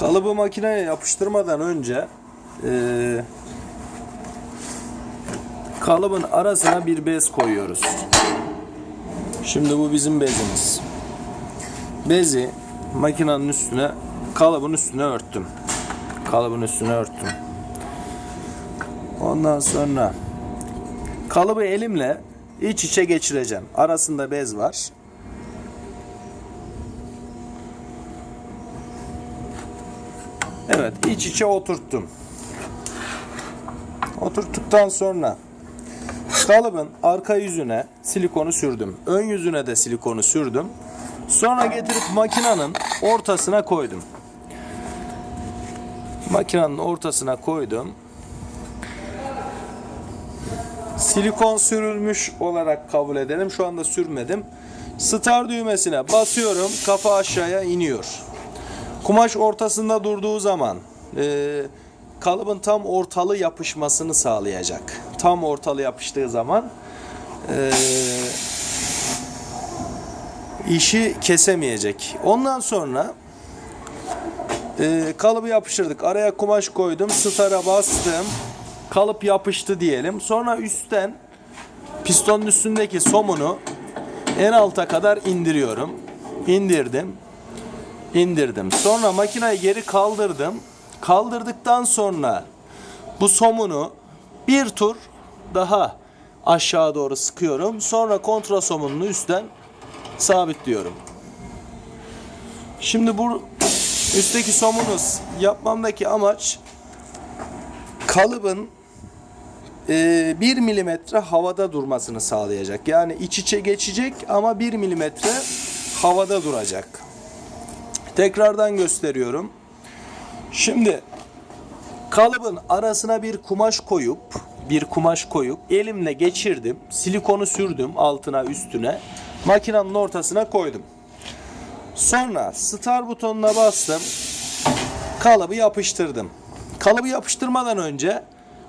Kalıbı makineye yapıştırmadan önce eee, kalıbın arasına bir bez koyuyoruz. Şimdi bu bizim bezimiz. Bezi makinenin üstüne, kalıbın üstüne örttüm. Kalıbın üstüne örttüm. Ondan sonra kalıbı elimle iç içe geçireceğim. Arasında bez var. Evet, iç içe oturttum. Oturttuktan sonra kalıbın arka yüzüne silikonu sürdüm. Ön yüzüne de silikonu sürdüm. Sonra getirip makinenin ortasına koydum. Makinenin ortasına koydum. Silikon sürülmüş olarak kabul edelim. Şu anda sürmedim. Star düğmesine basıyorum. Kafa aşağıya iniyor. Kumaş ortasında durduğu zaman e, kalıbın tam ortalı yapışmasını sağlayacak. Tam ortalı yapıştığı zaman e, işi kesemeyecek. Ondan sonra e, kalıbı yapıştırdık. Araya kumaş koydum. Star'a bastım. Kalıp yapıştı diyelim. Sonra üstten pistonun üstündeki somunu en alta kadar indiriyorum. İndirdim. İndirdim. Sonra makineyi geri kaldırdım. Kaldırdıktan sonra bu somunu bir tur daha aşağı doğru sıkıyorum. Sonra kontra somununu üstten sabitliyorum. Şimdi bu üstteki somunu yapmamdaki amaç kalıbın e, 1 milimetre havada durmasını sağlayacak. Yani iç içe geçecek ama 1 milimetre havada duracak. Tekrardan gösteriyorum. Şimdi kalıbın arasına bir kumaş koyup bir kumaş koyup elimle geçirdim. Silikonu sürdüm altına üstüne. Makinenin ortasına koydum. Sonra start butonuna bastım. Kalıbı yapıştırdım. Kalıbı yapıştırmadan önce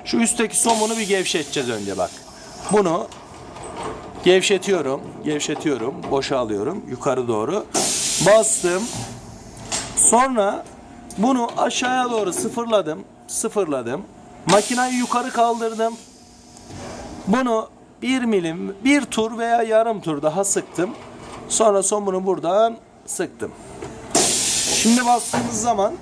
şu üstteki somunu bir gevşeteceğiz önce bak. Bunu gevşetiyorum, gevşetiyorum, boşalıyorum yukarı doğru. Bastım. Sonra bunu aşağıya doğru sıfırladım, sıfırladım. Makinayı yukarı kaldırdım. Bunu bir milim, bir tur veya yarım tur daha sıktım. Sonra somunu buradan sıktım. Şimdi bastığımız zaman